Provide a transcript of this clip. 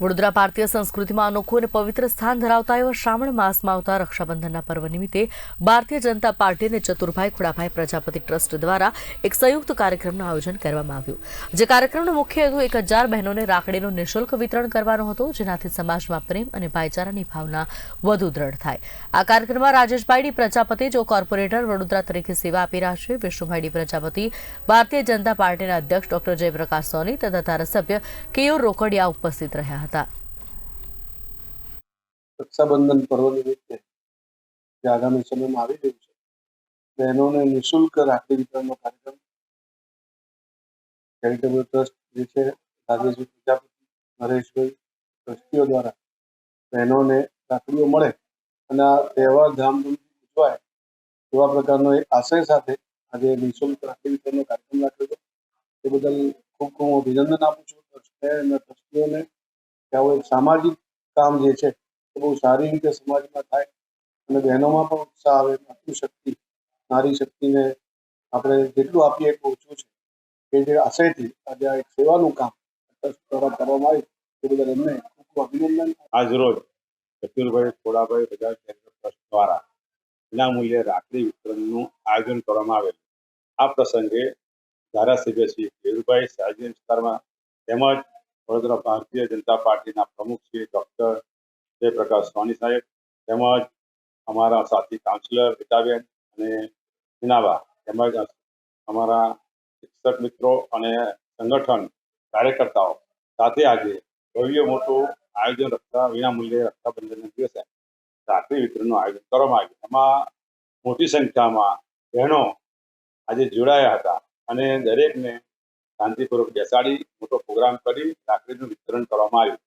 વડોદરા ભારતીય સંસ્કૃતિમાં અનોખું અને પવિત્ર સ્થાન ધરાવતા એવા શ્રાવણ માસમાં આવતા રક્ષાબંધનના પર્વ નિમિત્તે ભારતીય જનતા પાર્ટી અને ચતુરભાઈ ખોડાભાઈ પ્રજાપતિ ટ્રસ્ટ દ્વારા એક સંયુક્ત કાર્યક્રમનું આયોજન કરવામાં આવ્યું. જે કાર્યક્રમનો મુખ્ય હેતુ એક હજાર બહેનોને રાખડીનું નિઃશુલ્ક વિતરણ કરવાનો હતો, જેનાથી સમાજમાં પ્રેમ અને ભાઈચારાની ભાવના વધુ દ્રઢ થાય. આ કાર્યક્રમમાં રાજેશભાઈ પ્રજાપતિ, જો કોર્પોરેટર વડોદરા તરીકે સેવા આપી રહ્યા છે વિષ્ણુભાઈ પ્રજાપતિ, ભારતીય જનતા પાર્ટીના અધ્યક્ષ ડોક્ટર જયપ્રકાશ સોની તથા ધારાસભ્ય કેયુર રોકડિયા ઉપસ્થિત રહ્યા હતા. રક્ષાબંધન પર્વ નિમિત્તે જે આગામી સમયમાં આવી રહ્યું છે, બહેનોને નિઃશુલ્ક રાખડી વિતરણનો કાર્યક્રમ ચેરિટેબલ ટ્રસ્ટ જે છે રાજેશભાઈ પ્રજાપતિ, નરેશભાઈ, ટ્રસ્ટીઓ દ્વારા બહેનોને રાખડીઓ મળે અને આ તહેવાર ધામધૂમથી ઉજવાય એવા પ્રકારનો એક આશય સાથે આજે નિઃશુલ્ક રાખડી વિતરણનો કાર્યક્રમ રાખ્યો છે. એ બદલ ખૂબ ખૂબ અભિનંદન આપું છું. ટ્રસ્ટને અને ટ્રસ્ટીઓને કે આવું એક સામાજિક કામ જે છે, એ બહુ સારી રીતે સમાજમાં થાય અને બહેનોમાં પણ ઉત્સાહ આવે માતૃશક્તિ નારી શક્તિને આપણે જેટલું આપીએ એટલું ઓછું છે. એ જે આશયથી આજે આ એક સેવાનું કામ દ્વારા કરવામાં આવ્યું, એ બદલ એમને ખૂબ ખૂબ અભિનંદન. આજરોજ કપિલભાઈ થોડાભાઈ બજાજ કેન્દ્ર ટ્રસ્ટ દ્વારા વિનામૂલ્યે રાખડી વિતરણનું આયોજન કરવામાં આવેલું. આ પ્રસંગે ધારાસભ્ય શ્રી કેરુભાઈ સાર્વજનિક વિસ્તારમાં તેમજ વડોદરા ભારતીય જનતા પાર્ટીના પ્રમુખ શ્રી ડૉક્ટર જયપ્રકાશ સ્વામી સાહેબ, તેમજ અમારા સાથી કાઉન્સિલર રીતાબેન અને હિનાબા, તેમજ અમારા શિક્ષક મિત્રો અને સંગઠન કાર્યકર્તાઓ સાથે આજે ભવ્ય મોટું આયોજન રક્ષા વિનામૂલ્યે રક્ષાબંધનના દિવસે રાખડી વિતરણનું આયોજન કરવામાં આવ્યું. એમાં મોટી સંખ્યામાં બહેનો આજે જોડાયા હતા અને દરેકને શાંતિપૂર્વક બેસાડી મોટો પ્રોગ્રામ કરી રાખડીનું વિતરણ કરવામાં આવ્યું.